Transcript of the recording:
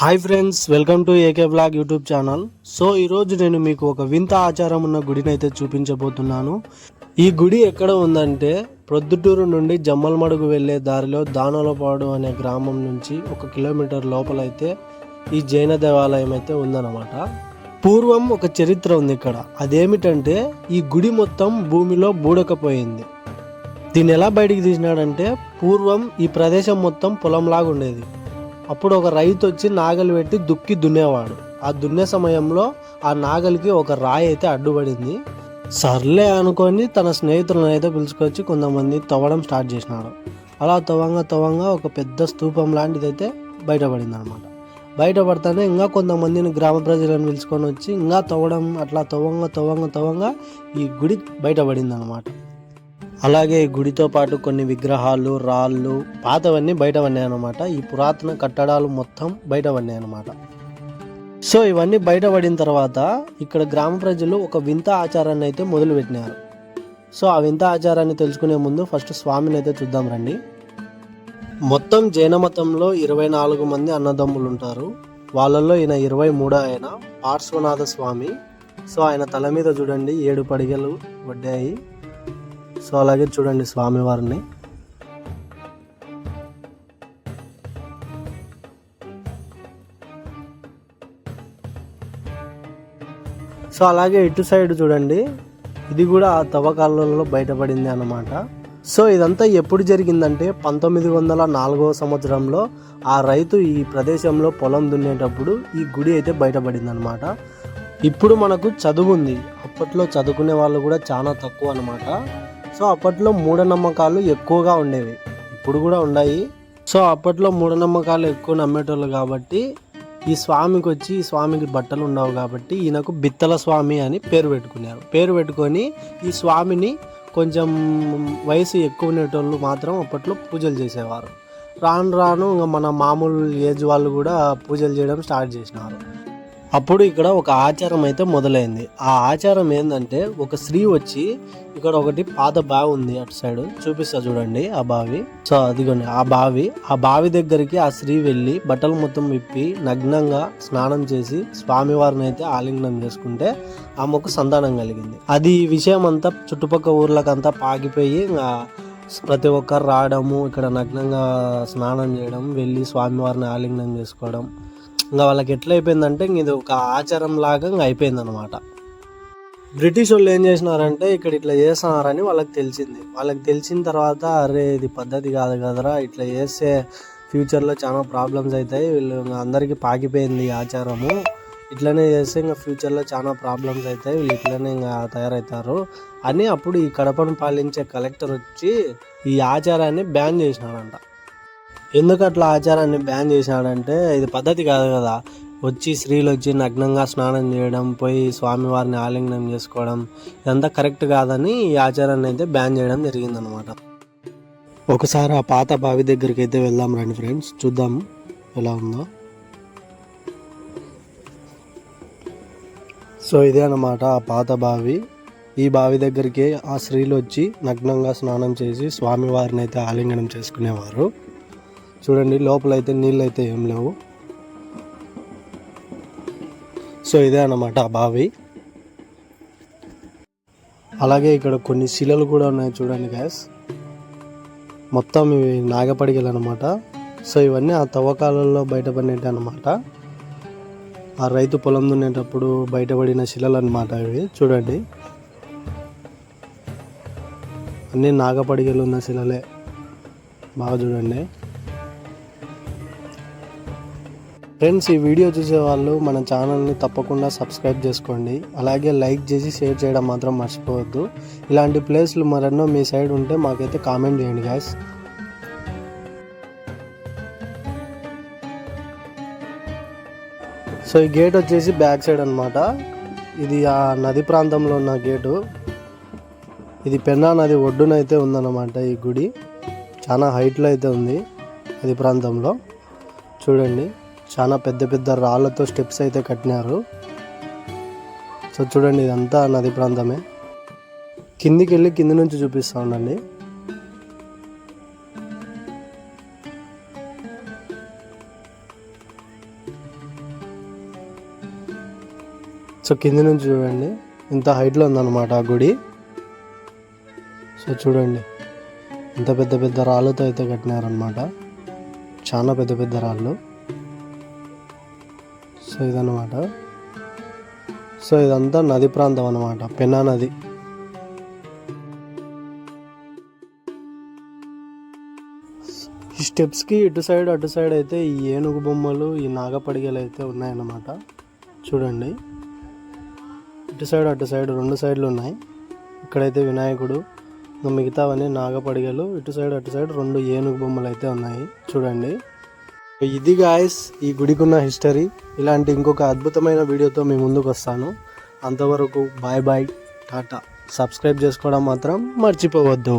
Hi friends welcome to AK blog YouTube channel so ఈరోజు నేను మీకు ఒక వింత ఆచారం ఉన్న గుడిని అయితే చూపించబోతున్నాను. ఈ గుడి ఎక్కడ ఉందంటే ప్రొద్దుటూరు నుండి జమ్మలమడుగు వెళ్ళే దారిలో దానలపాడు అనే గ్రామం నుంచి ఒక కిలోమీటర్ లోపలైతే ఈ జైన దేవాలయం అయితే ఉందన్నమాట. పూర్వం ఒక చరిత్ర ఉంది ఇక్కడ. అదేమిటంటే ఈ గుడి మొత్తం భూమిలో బూడకపోయింది. దీన్ని ఎలా బయటికి తీసినాడంటే పూర్వం ఈ ప్రదేశం మొత్తం పొలంలాగా ఉండేది. అప్పుడు ఒక రైతు వచ్చి నాగలి పెట్టి దుక్కి దున్నేవాడు. ఆ దున్నే సమయంలో ఆ నాగలికి ఒక రాయి అయితే అడ్డుపడింది. సర్లే అనుకొని తన స్నేహితులను అయితే పిలుచుకొచ్చి కొంతమంది తవ్వడం స్టార్ట్ చేసినాడు అలా తవ్వంగా తవ్వంగా ఒక పెద్ద స్తూపం లాంటిది అయితే బయటపడింది అనమాట బయటపడతానే ఇంకా కొంతమందిని గ్రామ ప్రజలను పిలుచుకొని వచ్చి ఇంకా తవ్వడం అట్లా తవ్వంగా తవ్వంగా తవ్వంగా ఈ గుడి బయటపడింది అనమాట అలాగే గుడితో పాటు కొన్ని విగ్రహాలు రాళ్ళు పాతవన్నీ బయట పడినాయి అనమాట ఈ పురాతన కట్టడాలు మొత్తం బయట పడినాయి అనమాట సో ఇవన్నీ బయటపడిన తర్వాత ఇక్కడ గ్రామ ప్రజలు ఒక వింత ఆచారాన్ని అయితే మొదలుపెట్టినారు. సో ఆ వింత ఆచారాన్ని తెలుసుకునే ముందు ఫస్ట్ స్వామిని అయితే చూద్దాం రండి. మొత్తం జైన మతంలో ఇరవై నాలుగు మంది అన్నదమ్ములు ఉంటారు. వాళ్ళల్లో ఈయన ఇరవై మూడో ఆయన పార్శ్వనాథ స్వామి. సో ఆయన తల మీద చూడండి ఏడు పడిగలు పడ్డాయి. సో అలాగే చూడండి స్వామివారిని. సో అలాగే ఇటు సైడ్ చూడండి ఇది కూడా ఆ తవ్వకాలలో బయటపడింది అన్నమాట. సో ఇదంతా ఎప్పుడు జరిగిందంటే పంతొమ్మిది వందల నాలుగవ సంవత్సరంలో ఆ రైతు ఈ ప్రదేశంలో పొలం దున్నేటప్పుడు ఈ గుడి అయితే బయటపడింది అనమాట ఇప్పుడు మనకు చదువు ఉంది. అప్పట్లో చదువుకునే వాళ్ళు కూడా చాలా తక్కువ అనమాట సో అప్పట్లో మూఢనమ్మకాలు ఎక్కువగా ఉండేవి. ఇప్పుడు కూడా ఉన్నాయి సో అప్పట్లో మూఢనమ్మకాలు ఎక్కువ నమ్మేటోళ్ళు కాబట్టి ఈ స్వామికి వచ్చి ఈ స్వామికి బట్టలు ఉండవు కాబట్టి ఈయనకు బిత్తల స్వామి అని పేరు పెట్టుకున్నారు. పేరు పెట్టుకొని ఈ స్వామిని కొంచెం వయసు ఎక్కువ ఉండేటోళ్ళు మాత్రం అప్పట్లో పూజలు చేసేవారు. రాను రాను ఇంకా మన మామూలు ఏజ్ వాళ్ళు కూడా పూజలు చేయడం స్టార్ట్ చేసినారు. అప్పుడు ఇక్కడ ఒక ఆచారం అయితే మొదలైంది. ఆ ఆచారం ఏంటంటే ఒక స్త్రీ వచ్చి ఇక్కడ ఒకటి పాత బావి ఉంది అటు సైడ్. చూపిస్తా చూడండి ఆ బావి. సో అదిగోండి ఆ బావి. ఆ బావి దగ్గరికి ఆ స్త్రీ వెళ్ళి బట్టలు మొత్తం విప్పి నగ్నంగా స్నానం చేసి స్వామివారిని అయితే ఆలింగనం చేసుకుంటే ఆమెకు సంతానం కలిగింది. అది ఈ విషయం అంతా చుట్టుపక్కల ఊర్లకంతా పాకిపోయి ప్రతి ఒక్కరు రావడము ఇక్కడ నగ్నంగా స్నానం చేయడం వెళ్ళి స్వామివారిని ఆలింగనం చేసుకోవడం ఇంకా వాళ్ళకి ఎట్లా అయిపోయిందంటే ఇంక ఇది ఒక ఆచారం లాగా ఇంకా అయిపోయింది అనమాట బ్రిటిష్ వాళ్ళు ఏం చేసినారంటే ఇక్కడ ఇట్లా చేస్తున్నారని వాళ్ళకి తెలిసింది. వాళ్ళకి తెలిసిన తర్వాత అరే ఇది పద్ధతి కాదు కదరా ఇట్లా చేస్తే ఫ్యూచర్లో చాలా ప్రాబ్లమ్స్ అవుతాయి వీళ్ళు ఇంకా అందరికీ పాకిపోయింది ఈ ఆచారము. ఇట్లనే చేస్తే ఇంకా ఫ్యూచర్లో చాలా ప్రాబ్లమ్స్ అవుతాయి వీళ్ళు ఇట్లనే ఇంకా తయారవుతారు అని అప్పుడు ఈ కడపను పాలించే కలెక్టర్ వచ్చి ఈ ఆచారాన్ని బ్యాన్ చేసినాడంట ఎందుకు అట్లా ఆచారాన్ని బ్యాన్ చేశాడంటే ఇది పద్ధతి కాదు కదా. వచ్చి స్త్రీలు వచ్చి నగ్నంగా స్నానం చేయడం పోయి స్వామివారిని ఆలింగనం చేసుకోవడం ఇదంతా కరెక్ట్ కాదని ఈ ఆచారాన్ని అయితే బ్యాన్ చేయడం జరిగిందనమాట ఒకసారి ఆ పాత బావి దగ్గరికి అయితే వెళ్దాం రండి ఫ్రెండ్స్ చూద్దాం ఎలా ఉందో. సో ఇదే అన్నమాట ఆ పాత బావి. ఈ బావి దగ్గరికి ఆ స్త్రీలు వచ్చి నగ్నంగా స్నానం చేసి స్వామివారిని అయితే ఆలింగనం చేసుకునేవారు. చూడండి లోపల అయితే నీళ్ళు అయితే ఏం లేవు. సో ఇదే అన్నమాట ఆ బావి. అలాగే ఇక్కడ కొన్ని శిలలు కూడా ఉన్నాయి చూడండి గ్యాస్ మొత్తం ఇవి నాగపడిగలు అనమాట సో ఇవన్నీ ఆ తవ్వకాలలో బయటపడినట్టు అనమాట ఆ రైతు పొలం దున్నేటప్పుడు బయటపడిన శిలలు అనమాట ఇవి. చూడండి. అన్నీ నాగపడిగలు ఉన్న శిలలే. బాగా చూడండి. ఫ్రెండ్స్ ఈ వీడియో చూసే వాళ్ళు మన ఛానల్ని తప్పకుండా సబ్స్క్రైబ్ చేసుకోండి. అలాగే లైక్ చేసి షేర్ చేయడం మాత్రం మర్చిపోవద్దు. ఇలాంటి ప్లేస్లు మరెన్నో మీ సైడ్ ఉంటే మాకైతే కామెంట్ చేయండి గాయస్ సో ఈ గేట్ వచ్చేసి బ్యాక్ సైడ్ అనమాట ఇది ఆ నది ప్రాంతంలో ఉన్న గేటు. ఇది పెన్నా నది ఒడ్డున అయితే ఉందన్నమాట ఈ గుడి. చాలా హైట్లో అయితే ఉంది నది ప్రాంతంలో. చూడండి. చాలా పెద్ద పెద్ద రాళ్ళతో స్టెప్స్ అయితే కట్టినారు. సో చూడండి ఇదంతా నది ప్రాంతమే. కిందికి వెళ్ళి కింది నుంచి చూపిస్తా ఉండండి. సో కింది నుంచి చూడండి ఇంత హైట్లో ఉందన్నమాట ఆ గుడి. సో చూడండి ఇంత పెద్ద పెద్ద రాళ్ళతో అయితే కట్టినారనమాట చాలా పెద్ద పెద్ద రాళ్ళు. సో ఇదన్నమాట. సో ఇదంతా నది ప్రాంతం అన్నమాట పెన్నా నది. ఈ స్టెప్స్కి ఇటు సైడ్ అటు సైడ్ అయితే ఈ ఏనుగు బొమ్మలు ఈ నాగపడిగలు అయితే ఉన్నాయన్నమాట. చూడండి. ఇటు సైడ్ అటు సైడ్ రెండు సైడ్లు ఉన్నాయి. ఇక్కడైతే వినాయకుడు మిగతావన్నీ నాగపడిగలు ఇటు సైడ్ అటు సైడ్ రెండు ఏనుగు బొమ్మలు అయితే ఉన్నాయి. చూడండి. ఇది గాయస్ ఈ గుడికి ఉన్న హిస్టరీ ఇలాంటి ఇంకొక అద్భుతమైన వీడియోతో మీ ముందుకు వస్తాను. అంతవరకు బాయ్ బాయ్ టాటా సబ్స్క్రైబ్ చేసుకోవడం మాత్రం మర్చిపోవద్దు.